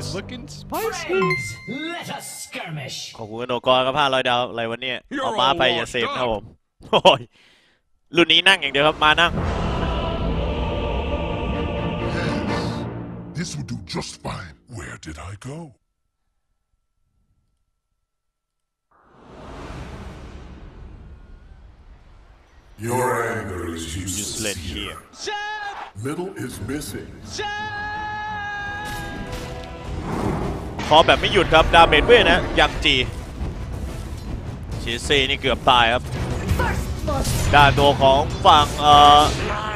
is looking spicy. Friends, let us skirmish. ขอบคุณโนกรครับห้าร้อยดาวอะไรวันนี้ You're เอามาไป all อย่าเสพ washed ครับ up ผมโอ้ยรุ่นนี้นั่งอย่างเดียวครับมานั่ง This will do just fine. Where did I go? Your anger is Just useless let here. here Middle is missing. ขอแบบไม่หยุดครับ ดาเมจเวทนะ ยังจีเชสซีนี่เกือบตายครับ ด้านตัวของฝั่งเอ่อ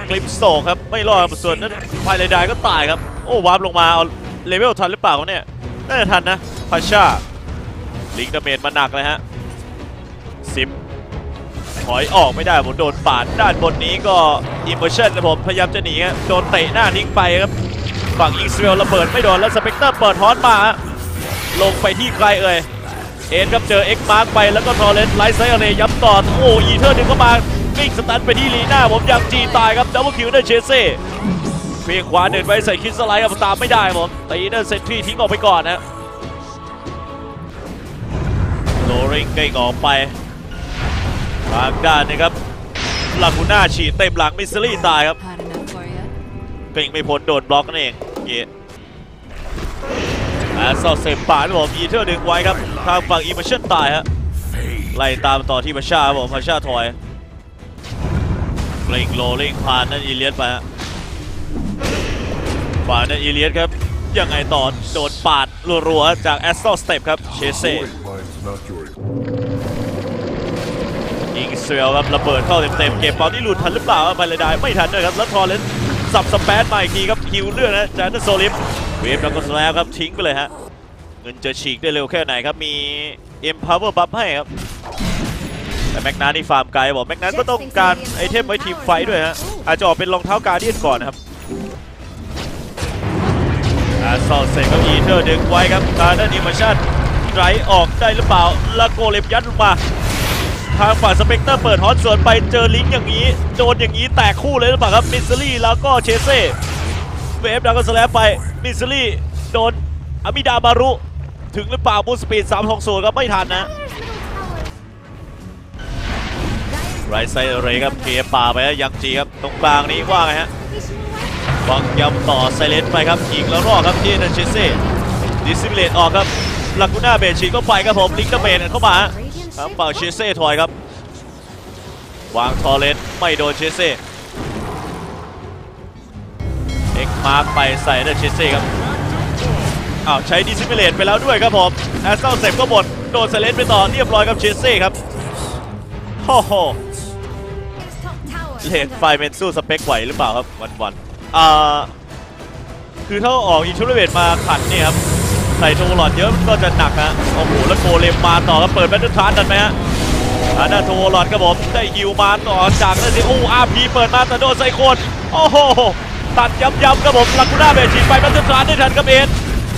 คลิปโซครับ ไม่รอดส่วนนั้นไพเลดายก็ตายครับ โอ้วาร์ปลงมา เอาเลเวลทันหรือเปล่าเนี่ย น่าจะทันนะพาชาลิงดาเมจมาหนักเลยฮะซิมถอยออกไม่ได้ผมโดนปาดด้านบนนี้ก็อิมเมอร์ชันนะผมพยายามจะหนีโดนเตะหน้าทิ้งไปครับ ฝั่งอิสราเอลระเบิดไม่โดนแล้วสเปกเตอร์เปิดฮอนมา ลงไปที่ใครเอ่ยเอ็นครับเจอเอ็กมาร์กไปแล้วก็ทอร์เรนต์ไลท์ไซเรย้ำต่อโอ้อีเทอร์ดึงเข้ามาวิ่งสตันไปที่ลีน่าผมยังจีตายครับดับเบิลคิวได้เชเซ่เพียงขวาเดินไปใส่คิดสไลด์ครับตามไม่ได้ผมตีเดินเซนทรีทิ้งออกไปก่อนนะโลริงเก่งออกไปทางด้านนี้ครับลากูน่าฉีดเต็มหลังมิสซิลี่ตายครับ Hot enough for you? ก็ยังไม่พ้นโดนบล็อกนั่นเองเย่แอสซอลเซมป่าครับผมอีเทอร์ดึงไว้ครับทางฝั่งอีมาชั่นตายฮะไล่ตามต่อที่พาชาครับผมพาชาถอยเล่งโลเล่งผ่านนั่นอีเลียสไปฮะผ่านนั่นอีเลียสครับยังไงต่อโดนปาดรัวๆจากแอสซอลสเต็ปครับเชเซ่ Void mine's not your ยิงเซลครับระเบิดเข้าเต็มๆเก็บเปาที่หลุดทันหรือเปล่าไปเลยได้ไม่ทันด้วยครับแล้วทอร์เรนต์ สับสเปซมาอีกทีครับคิวเลือดนะจานโซลิฟเวฟแล้วก็สแลครับทิ้งไปเลยฮะเงินจะฉีกได้เร็วแค่ไหนครับมี Empower Buff ให้ครับแต่แม็กนานี่ฟาร์มไกลบอกแม็กนาก็ต้องการไอเทมไว้ทีมไฟด้วยฮะอาจจะออกเป็นรองเท้าการเดียนก่อนนะครับอาซอลเซก็อีเทอร์ดึงไว้ครับการ์ดนิมชั่นไรออกได้หรือเปล่าแล้วโกเลมยัดลงมา ทางฝั่งสเปกเตอร์เปิดฮอตสวนไปเจอลิงอย่างนี้โดนอย่างนี้แตกคู่เลยหรือเปล่าครับมิสซิลี่แล้วก็เชเซ่เวฟดังก็สแลปไปมิสซิลี่โดนอามิดาบารุ ถึงหรือเปล่าบูสปีด360ครับไม่ทันนะไรไซเรครับเกมป่าไปแล้วยังจีครับตรงกลางนี้ว่าไงฮะวังยำต่อไซเลนไปครับยิงแล้วรอดครับที่นันเชเซ่ดิสซิเลตออกครับลากูน่าเบชีก็ไปครับผมลิงก์เมจเข้ามา ทางฝั่งเชเซ่ถอยครับ วางทอร์เรนต์ไม่โดนเชเซ่เอ็กมาร์กไปใส่ได้เชเซ่ครับอ้าวใช้ดิซิมิเลตไปแล้วด้วยครับผมแอสตัลเซฟก็หมดโดนเซเลนไปต่อเรียบร้อยครับเชเซ่ครับโอ้โหเลนไฟเมนสู้สเปคไหวหรือเปล่าครับวันวันอ่าคือถ้าออกอินชูเรเวตมาขัดเนี่ยครับ ใส่โทรลอดเยอะก็จะหนักฮะโอ้โหแล้วโกเลมมาต่อครับเปิดแบตเตอร์ทรานดันไหมฮะอันนั้นโทรลอดครับผมได้ฮิวมาต่อจากนั่นสิโอ้อาพีเปิดมาแต่โดนไซโคนโอ้โหตัดย้ำๆครับผมลักูน่าเบชีไปแบตเตอร์ทรานได้ทันครับเอ็น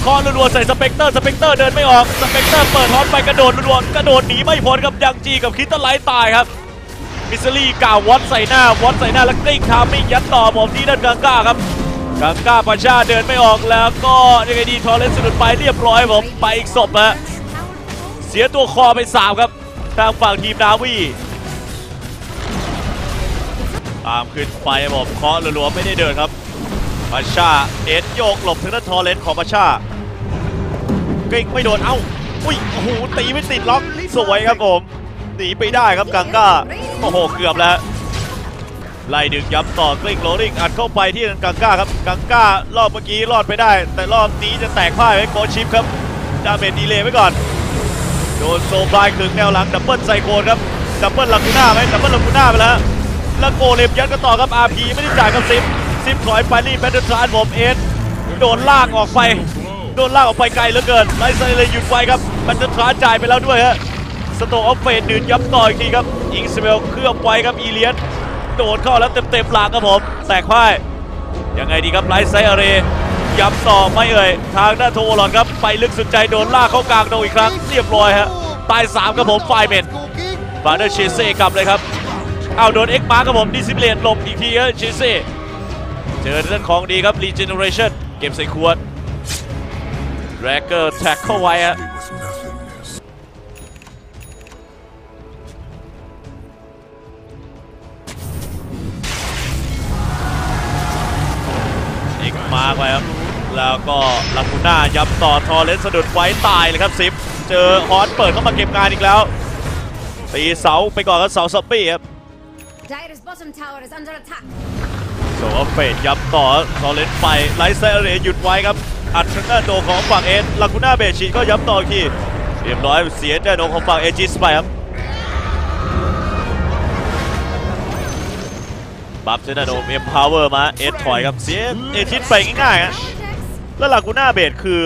คอรัวๆใส่สเปกเตอร์สเปกเตอร์เดินไม่ออกสเปกเตอร์เปิดฮอตไปกระโดดรัวๆกระโดดหนีไม่พ้นครับยังจีกับคิตเตอร์ไลท์ตายครับมิสซิลี่กล่าววอตใส่หน้าวอตใส่หน้าแล้วกลิ้งทามิ่งยัดต่อผมที่ด้านกลางก้าครับ กลางก้าปาชาเดินไม่ออกแล้วก็ยังไงดีทอร์เรนต์สะดุดไปเรียบร้อยผมไปอีกศพฮะเสียตัวคอไปสามครับ ทางฝั่งทีมนาวีตามขึ้นไปผมเคาะรัวๆไม่ได้เดินครับปาชาเอ็นโยกหลบถึงด้านทอร์เรนต์ของปาชาเกลิ้งไม่โดนเอ้าอุ้ยโอ้โหตีไม่ติดล็อกสวยครับผมหนีไปได้ครับกังก้าโอ้โหเกือบแล้ว ไล่ดึงย้ำต่อกลิ้งโรลิ่งอัดเข้าไปที่กังก้าครับกังก้ารอบเมื่อกี้รอดไปได้ แต่รอบนี้จะแตกพ่ายไว้โคชิปครับดาเมจดีเลยไว้ก่อนโดนโซบายถึงแนวหลังดับเบิลไซโคนครับดับเบิลลากูน่าไหมดับเบิลลากูน่าไปแล้วแล้วโกเลมยัดกันต่อครับ RP ไม่ได้จ่ายกับซิมซิมถอยไปนี่แบตเตอร์ทรานผมเอ็นโดนลากออกไปโดนลากออกไปไกลเหลือเกินไลไซเลยหยุดไว้ครับแบตเตอร์ทรานจ่ายไปแล้วด้วยฮะสโตออฟเฟดดืนย้ำต่ออีกทีครับอิงสเบลเคลือบไว้ครับอีเลียน โดดเข้าแล้วเต็มๆหลังครับผมแตกพ่ายยังไงดีครับไลท์ไซอาเรย้ำต่อไม่เอ่ยทางด้าโทวลอนครับไปลึกสุดใจโดนลากเข้ากลางโดนอีกครั้งเรียบร้อยฮะตาย3ครับผมไฟเมนฟาเดอร์เชเซ่กลับเลยครับเอาโดนเอ็กมาร์ครับผมดิซิเบเลตหลบอีกทีครับเชเซ่เจอเรื่องของดีครับรีเจเนอเรชั่นเก็บใส่ขวดแรกเกอร์แท็กเข้าไว้ฮะ อีกมาไปครับ แล้วก็ลาคูน่าย้ำต่อทอเลนสะดุดไว้ตายเลยครับซิปเจอฮอนเปิดเข้ามาเก็บงานอีกแล้วตีเสาไปก่อนกับเสาซอมบี้ครับ Dyer's bottom tower is under attack. โซว่าเฟดย้ำต่อทอเลนไปไลท์ไซเรหยุดไว้ครับอัดทางด้านโดของฝั่งเอ็นลาคูน่าเบชีก็ย้ำต่ออีกทีเรียบร้อยเสียด้านโดของฝั่งเอจิสไปครับ บัฟเซนาโดเอ็มพาวเวอร์มาเอสถอยครับเสียเอจิสไปง่ายๆฮะแล้วหลาคูหน่าเบดคือ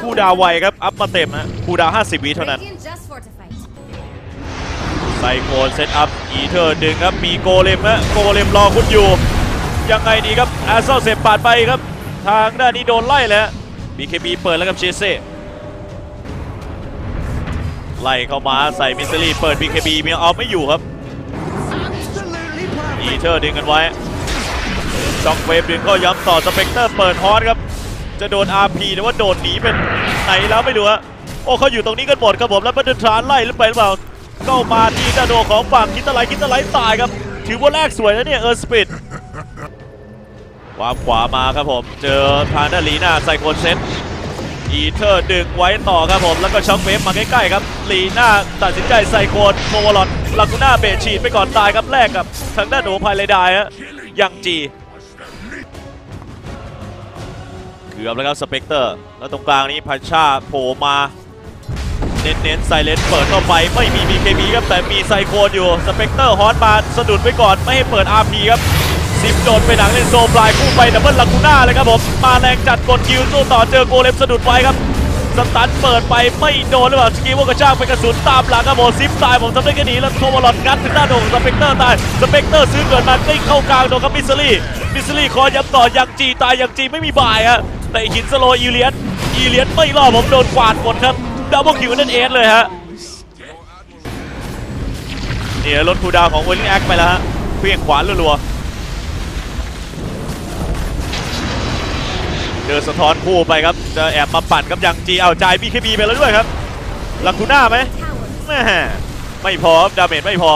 คูดาวไวครับ อัพมาเต็มฮะคูดาว 50 วิเท่านั้นไซโคนเซตอัพอีเทอร์ดึงครับ มีโกเลมฮะโกเลมรอคุณอยู่ ยังไงดีครับแอสเซลเสพปาดไปครับ ทางด้านนี้โดนไล่แล้วบีเคบีเปิดแล้วครับเชเซไล่เข้ามาใส่มิสซิลี่เปิด BKB มีเอาไม่อยู่ครับ อีเทอร์ดึงกันไว้ช็อกเวฟดึงก็ย้ำต่อสเปกเตอร์เปิดฮอตครับ จะโดน RP หรือว่าโดดหนีเป็นไหนแล้วไม่รู้ฮะโอ้เขาอยู่ตรงนี้กันหมดครับผมแล้วบัตเดิลทรานไล่หรือไปหรือเปล่าเข้ามาที่ดาโดของฝั่งคิตาไลคิตาไลตายครับ ถือว่าแรกสวยนะเนี่ยเออสปิดวามขวามาครับผม เจอทางด้านลีน่าไซโคนเซตอีเทอร์ดึงไว้ต่อครับผม แล้วก็ช็อกเวฟมาใกล้ๆครับลีน่าตัดสินใจไซโคนโมวลอด ลากูน่าเบรดฉีดไปก่อนตายครับแรกกับทางด้านโหนูพายเลไดายฮะยังจีเกือบแล้วครับสเปกเตอร์ แล้วตรงกลางนี้พัชชาโผล่มาเน้นๆไซเลนเปิดเข้าไปไม่มี BKB ครับแต่มีไซโคนอยู่สเปกเตอร์ฮอตมาสะดุดไว้ก่อนไม่ให้เปิด RP ครับซิปโดนไปหนังเล่นโซฟลายคู่ไปดับเบิลลากูน่าเลยครับผมมาแรงจัดกดคิวสู้ต่อเจอโกเลมสะดุดไว้ครับ สตันเปิดไปไม่โดนหรือเปล่าสกีวกระชากไปกระสุนตามหลังครับผมซิปตายผมทำได้แค่นี้แล้วโทวอลอดงัดถึงหน้าโดนสเปกเตอร์ตายสเปกเตอร์ซื้อเกิดมาใกล้เข้ากลางโดนครับมิสซิลี่มิสซิลี่คอยย้ำต่อยังจีตายยังจีไม่มีบ่ายฮะแต่หินสโลอีเลียนอีเลียนไม่รอดผมโดนกวาดหมดครับดับเบิลคิวนั่นเอสเลยฮะเนี่ยรถคูดาวของเวลลิงแอคไปแล้วฮะเพียงขวานรัวๆ เดินสะท้อนคู่ไปครับจะแอบมาปั่นกับยังจีเอาใจบีเคบีไปแล้วด้วยครับลาคูน่าไหมแม่ไม่พอครับดาเมจไม่พอ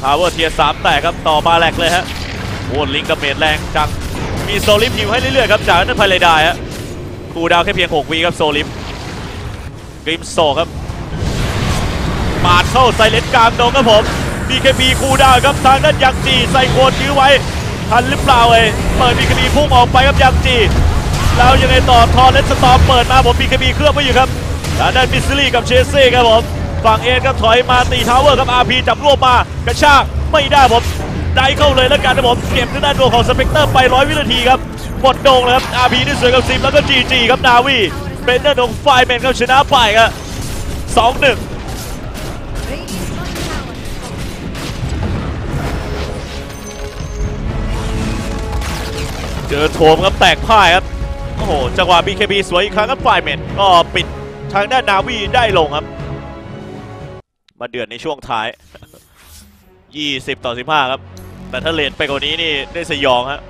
พาวเวอร์เทียร์สามแตกครับต่อมาแหลกเลยฮะโอ้ลิงกับเมจแรงจังมีโซลิฟฮิวให้เรื่อยๆครับจากนั้นพายเลยได้ฮะคูดาวแค่เพียง 6วีครับโซลิฟกริมโซครับปาดเข้าไซเลนกลางดงครับผม BKB คูดาวครับทางด้านยังจีใส่โคนยื้อไว้ ทันหรือเปล่าเอ้ยเปิด BKB พุ่งออกไปครับยังจีแล้วยังไงต่อทอร์เรนสตอมเปิดมาผม BKB เคลื่อบไว้อยู่ครับทางด้านมิสซิลี่กับเชสซี่ครับผมฝั่งเอ็นครับถอยมาตีทาวเวอร์ครับ RP จับรวบมากระชากไม่ได้ผมได้เข้าเลยแล้วกันนะผมเก็บทางด้านดวงของสเปกเตอร์ไปร้อยวินาทีครับหมดโด่งเลยครับ RP นี่สวยกับซิมแล้วก็ GG ครับนาวีเป็นด้านของไฟแมนครับชนะไปครับสองหนึ่ง เจอโถมครับแตกพ่ายครับ โอ้โห จังหวะ BKB สวยอีกครั้งครับไฟแมนก็ปิดทางด้านนาวีได้ลงครับ มาเดือดในช่วงท้าย 20 ต่อ 15 ครับ แต่ถ้าเลนไปกว่านี้นี่ได้สยองฮะ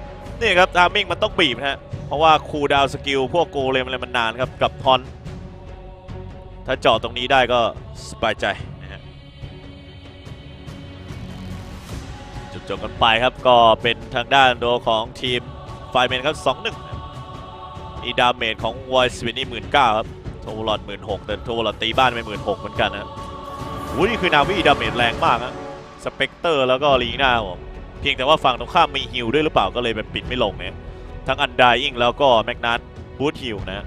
นี่ครับทามมิ่งมันต้องบีบฮะ เพราะว่าคูดาวสกิลพวกโกเลมอะไรมันนานครับกับทอน ถ้าเจาะตรงนี้ได้ก็สบายใจนะฮะจุดจบกันไปครับก็เป็นทางด้านโดของทีม ไฟเมนครับ 2-1อีดาเมจของวอยสวินนี่หมื่นเก้าครับโทวลอดหมื่นหกแต่โทวลอดตีบ้านไปหมื่นหกเหมือนกันนะวู้นี่คือนาวีดาเมจแรงมากฮะสเปกเตอร์แล้วก็ลีน่าผมเพียงแต่ว่าฝั่งตรงข้ามมีฮิลด้วยหรือเปล่าก็เลยแบบปิดไม่ลงเนี่ยทั้งอันดาอิงแล้วก็แมกนัทบูทฮิลนะ